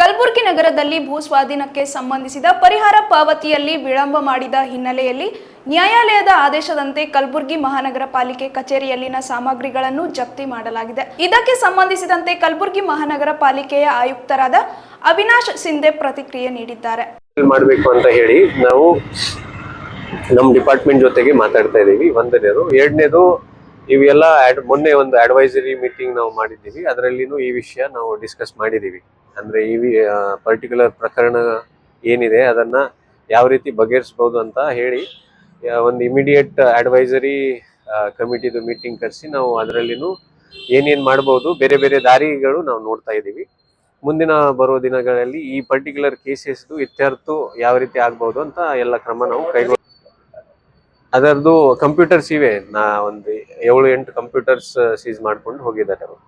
ಕಲಬುರಗಿ ನಗರದಲ್ಲಿ ಭೂಸ್ವಾಧೀನಕ್ಕೆ ಸಂಬಂಧಿಸಿದ ಪರಿಹಾರ ಪಾವತಿಯಲ್ಲಿ ವಿಳಂಬ ಮಾಡಿದ ಹಿನ್ನೆಲೆಯಲ್ಲಿ ನ್ಯಾಯಾಲಯದ ಆದೇಶದಂತೆ ಕಲಬುರಗಿ ಮಹಾನಗರ ಪಾಲಿಕೆ ಕಚೇರಿಯಲ್ಲಿನ ಸಾಮಗ್ರಿಗಳನ್ನು ಜಪ್ತಿ ಮಾಡಲಾಗಿದೆ. ಇದಕ್ಕೆ ಸಂಬಂಧಿಸಿದಂತೆ ಕಲಬುರಗಿ ಮಹಾನಗರ ಪಾಲಿಕೆಯ ಆಯುಕ್ತರಾದ ಅವಿನಾಶ್ ಸಿಂಧೆ ಪ್ರತಿಕ್ರಿಯೆ ನೀಡಿದ್ದಾರೆ. ಮಾಡಬೇಕು ಅಂತ ಹೇಳಿ ನಾವು ನಮ್ಮ ಡಿಪಾರ್ಟ್ಮೆಂಟ್ ಜೊತೆಗೆ ಮಾತಾಡ್ತಾ ಇದ್ದೀವಿ. ಒಂದನೇದು. ಎರಡನೇದು, ಇವೆಲ್ಲ ಮೊನ್ನೆ ಒಂದು ಅಡ್ವೈಸರಿ ಮೀಟಿಂಗ್ ನಾವು ಮಾಡಿದ್ದೀವಿ. ಅದರಲ್ಲಿನೂ ಈ ವಿಷಯ ನಾವು ಡಿಸ್ಕಸ್ ಮಾಡಿದ್ದೀವಿ. ಅಂದ್ರೆ ಈ ಪರ್ಟಿಕ್ಯುಲರ್ ಪ್ರಕರಣ ಏನಿದೆ ಅದನ್ನ ಯಾವ ರೀತಿ ಬಗೆಹರಿಸಬಹುದು ಅಂತ ಹೇಳಿ ಒಂದು ಇಮಿಡಿಯೇಟ್ ಅಡ್ವೈಸರಿ ಕಮಿಟಿದು ಮೀಟಿಂಗ್ ಕರೆಸಿ ನಾವು ಅದರಲ್ಲಿನೂ ಏನೇನು ಮಾಡಬಹುದು ಬೇರೆ ಬೇರೆ ದಾರಿಗಳು ನಾವು ನೋಡ್ತಾ ಇದ್ದೀವಿ. ಮುಂದಿನ ಬರೋ ದಿನಗಳಲ್ಲಿ ಈ ಪರ್ಟಿಕ್ಯುಲರ್ ಕೇಸಸ್ದು ಇತ್ಯರ್ಥ ಯಾವ ರೀತಿ ಆಗ್ಬಹುದು ಅಂತ ಎಲ್ಲ ಕ್ರಮ ನಾವು ಕೈಗೊಳ್ಳ ಅದರದ್ದು ಕಂಪ್ಯೂಟರ್ಸ್ ಇವೆ. ನಾ ಒಂದು ಏಳು ಎಂಟು ಕಂಪ್ಯೂಟರ್ಸ್ ಸೀಸ್ ಮಾಡ್ಕೊಂಡು ಹೋಗಿದ್ದಾರೆ ಅವರು.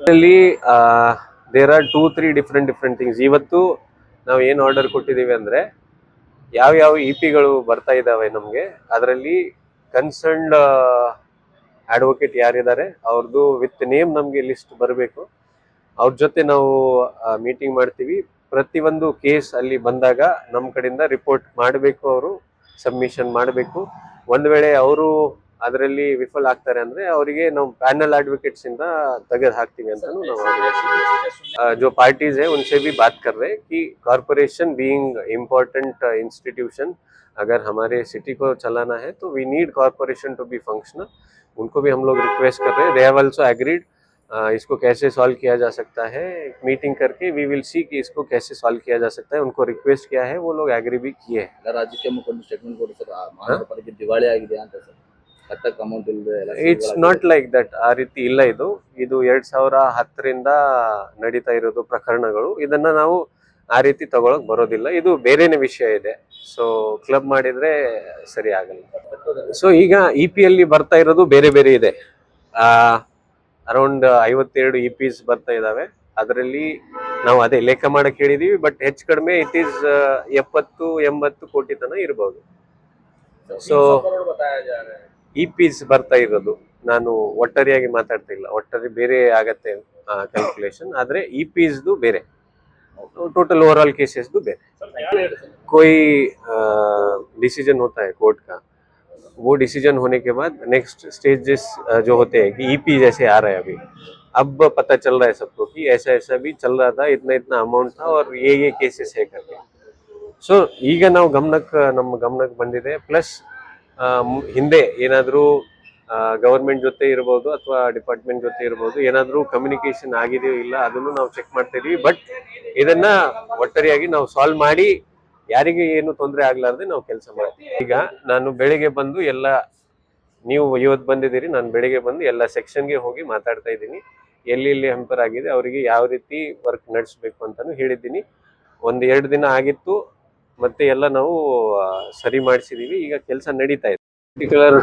ಅದರಲ್ಲಿ there are two three different different things ಇವತ್ತು ನಾವು ಏನು ಆರ್ಡರ್ ಕೊಟ್ಟಿದ್ದೀವಿ ಅಂದರೆ ಯಾವ ಯಾವ ಇ ಪಿಗಳು ಬರ್ತಾ ಇದ್ದಾವೆ ನಮಗೆ, ಅದರಲ್ಲಿ ಕನ್ಸರ್ನ್ಡ್ ಅಡ್ವೊಕೇಟ್ ಯಾರಿದ್ದಾರೆ ಅವ್ರದ್ದು ವಿತ್ ನೇಮ್ ನಮಗೆ ಲಿಸ್ಟ್ ಬರಬೇಕು. ಅವ್ರ ಜೊತೆ ನಾವು ಮೀಟಿಂಗ್ ಮಾಡ್ತೀವಿ. ಪ್ರತಿಯೊಂದು ಕೇಸ್ ಅಲ್ಲಿ ಬಂದಾಗ ನಮ್ಮ ಕಡೆಯಿಂದ ರಿಪೋರ್ಟ್ ಮಾಡಬೇಕು ಅವರು ಸಬ್ಮಿಷನ್ ಮಾಡಬೇಕು. ಒಂದು ವೇಳೆ ಅವರು ಅದರಲ್ಲಿ ವಿಫಲ ಆಗ್ತಾರೆ ಅಂದ್ರೆ ಅವರಿಗೆ ನಾವು पैनल ಅಡ್ವೊಕೇಟ್ಸ್ ಇಂದ ತೆಗೆದು ಹಾಕ್ತೀವಿ ಅಂತ ನಾವು जो पार्टीज़ है उनसे भी बात कर रहे कि कॉर्पोरेशन बीइंग इम्पोर्टेंट इंस्टीट्यूशन अगर हमारे सिटी को चलाना है तो we need corporation to be functional उनको भी हम लोग रिक्वेस्ट कर रहे हैं दे हैव ऑल्सो एग्रीड इसको कैसे सॉल्व किया जा सकता है मीटिंग करके वी विल सी कि इसको कैसे सॉल्व किया जा सकता है उनको रिक्वेस्ट किया है वो लोग एग्री भी किए हैं राज्य के स्टेटमेंट को दिवाली आगे ಅಂತ ಸರ್. ಕಟ್ಟಕ್ಕೆ ಅಮೌಂಟ್ ಇಲ್ಲದೆ ಇಟ್ಸ್ ನಾಟ್ ಲೈಕ್ ದಟ್ ಆ ರೀತಿ ಇಲ್ಲ ಇದು. ಇದು ಎರಡ್ ಸಾವಿರ ಹತ್ತರಿಂದ ನಡೀತಾ ಇರೋದು ಪ್ರಕರಣಗಳು. ಇದನ್ನ ನಾವು ಆ ರೀತಿ ತಗೊಳಕ್ ಬರೋದಿಲ್ಲ. ಇದು ಬೇರೆನೆ ವಿಷಯ ಇದೆ. ಸೊ ಕ್ಲಬ್ ಮಾಡಿದ್ರೆ ಸರಿ ಆಗಲ್ಲ. ಸೊ ಈಗ ಇ ಪಿ ಅಲ್ಲಿ ಬರ್ತಾ ಇರೋದು ಬೇರೆ ಬೇರೆ ಇದೆ. ಅರೌಂಡ್ ಐವತ್ತೆರಡು ಇ ಪಿಸ್ ಬರ್ತಾ ಇದಾವೆ. ಅದರಲ್ಲಿ ನಾವು ಅದೇ ಲೆಕ್ಕ ಮಾಡಕ್ ಹೇಳಿದೀವಿ ಬಟ್ ಹೆಚ್ಚು ಕಡಿಮೆ ಇಟ್ ಈಸ್ ಎಪ್ಪತ್ತು ಎಂಬತ್ತು ಕೋಟಿ ತನ ಇರಬಹುದು ಸೊ ಇ ಪೀಸ್ ಬರ್ತಾ ಇರೋದು ನಾನು ಒಟ್ಟಾರೆಯಾಗಿ ಮಾತಾಡ್ತಾ ಇಲ್ಲ ಒಟ್ಟಾರೆ ಬೇರೆ ಆಗತ್ತೆ ಕ್ಯಾಲ್ಕುಲೇಷನ್ ಆದ್ರೆ ಇ ಪೀಸ್ದು ಬೇರೆ टोटल ओवरऑल केसेस दो बेरे Sir, ध्यान है sir. कोई डिसीजन होता है कोर्ट का वो डिसीजन होने के बाद नेक्स्ट स्टेजेस जो होते हैं कि ईपी जैसे आ रहा है अभी अब पता चल रहा है सबको कि ऐसा ऐसा भी चल रहा था इतना इतना अमाउंट था और ये ये ಕೇಸಸ್ है करके ಸೊ ಈಗ ನಾವು ಗಮನಕ್ಕೆ ನಮ್ಮ ಗಮನಕ್ಕೆ ಬಂದಿದೆ ಪ್ಲಸ್ ಹಿಂದೆ ಏನಾದರೂ ಗವರ್ಮೆಂಟ್ ಜೊತೆ ಇರ್ಬೋದು ಅಥವಾ ಡಿಪಾರ್ಟ್ಮೆಂಟ್ ಜೊತೆ ಇರ್ಬೋದು, ಏನಾದರೂ ಕಮ್ಯುನಿಕೇಶನ್ ಆಗಿದೆಯೋ ಇಲ್ಲ, ಅದನ್ನು ನಾವು ಚೆಕ್ ಮಾಡ್ತಾ ಬಟ್ ಇದನ್ನ ಒಟ್ಟಾರೆಯಾಗಿ ನಾವು ಸಾಲ್ವ್ ಮಾಡಿ, ಯಾರಿಗೆ ಏನು ತೊಂದರೆ ಆಗ್ಲಾರ್ದೆ ನಾವು ಕೆಲಸ ಮಾಡ್ತೀವಿ. ಈಗ ನಾನು ಬೆಳಿಗ್ಗೆ ಬಂದು ಎಲ್ಲ, ನೀವು ಇವತ್ತು ಬಂದಿದ್ದೀರಿ, ನಾನು ಬೆಳಿಗ್ಗೆ ಬಂದು ಎಲ್ಲ ಸೆಕ್ಷನ್ಗೆ ಹೋಗಿ ಮಾತಾಡ್ತಾ ಇದ್ದೀನಿ. ಎಲ್ಲಿ ಎಲ್ಲಿ ಹಂಪರ್ ಆಗಿದೆ, ಅವರಿಗೆ ಯಾವ ರೀತಿ ವರ್ಕ್ ನಡೆಸಬೇಕು ಅಂತಾನು ಹೇಳಿದ್ದೀನಿ. ಒಂದು ಎರಡು ದಿನ ಆಗಿತ್ತು ಮತ್ತೆ ಎಲ್ಲ ನಾವು ಸರಿ ಮಾಡಿಸಿದೀವಿ. ಈಗ ಕೆಲಸ ನಡೀತಾ ಇದೆ. ಪರ್ಟಿಕ್ಯುಲರ್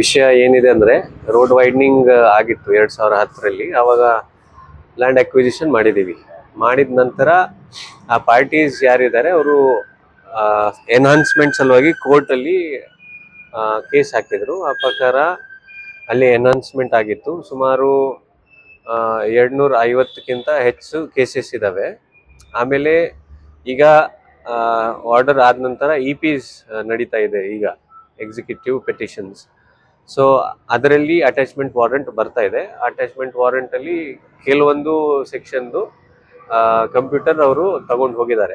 ವಿಷಯ ಏನಿದೆ ಅಂದ್ರೆ ರೋಡ್ ವೈಡ್ನಿಂಗ್ ಆಗಿತ್ತು ಎರಡು ಸಾವಿರ ಹತ್ತರಲ್ಲಿ. ಆವಾಗ ಲ್ಯಾಂಡ್ ಅಕ್ವಿಸಿಷನ್ ಮಾಡಿದೀವಿ. ಮಾಡಿದ ನಂತರ ಆ ಪಾರ್ಟೀಸ್ ಯಾರಿದ್ದಾರೆ, ಅವರು ಎನ್ಹಾನ್ಸ್ಮೆಂಟ್ ಸಲುವಾಗಿ ಕೋರ್ಟಲ್ಲಿ ಕೇಸ್ ಹಾಕಿದ್ರು. ಆ ಪ್ರಕಾರ ಅಲ್ಲಿ ಎನ್ಹಾನ್ಸ್ಮೆಂಟ್ ಆಗಿತ್ತು. ಸುಮಾರು ಎರಡುನೂರ ಐವತ್ತಕ್ಕಿಂತ ಹೆಚ್ಚು ಕೇಸಸ್ ಇದಾವೆ. ಆಮೇಲೆ ಈಗ ಆರ್ಡರ್ ಆದ ನಂತರ ಇ ಪಿಸ್ ನಡೀತಾ ಇದೆ ಈಗ ಎಕ್ಸಿಕ್ಯೂಟಿವ್ ಪೆಟಿಷನ್ಸ್ ಸೊ ಅದರಲ್ಲಿ ಅಟ್ಯಾಚ್ಮೆಂಟ್ ವಾರೆಂಟ್ ಬರ್ತಾ ಇದೆ. ಅಟ್ಯಾಚ್ಮೆಂಟ್ ವಾರೆಂಟ್ ಅಲ್ಲಿ ಕೆಲವೊಂದು ಸೆಕ್ಷನ್ದು ಕಂಪ್ಯೂಟರ್ ಅವರು ತಗೊಂಡು ಹೋಗಿದ್ದಾರೆ.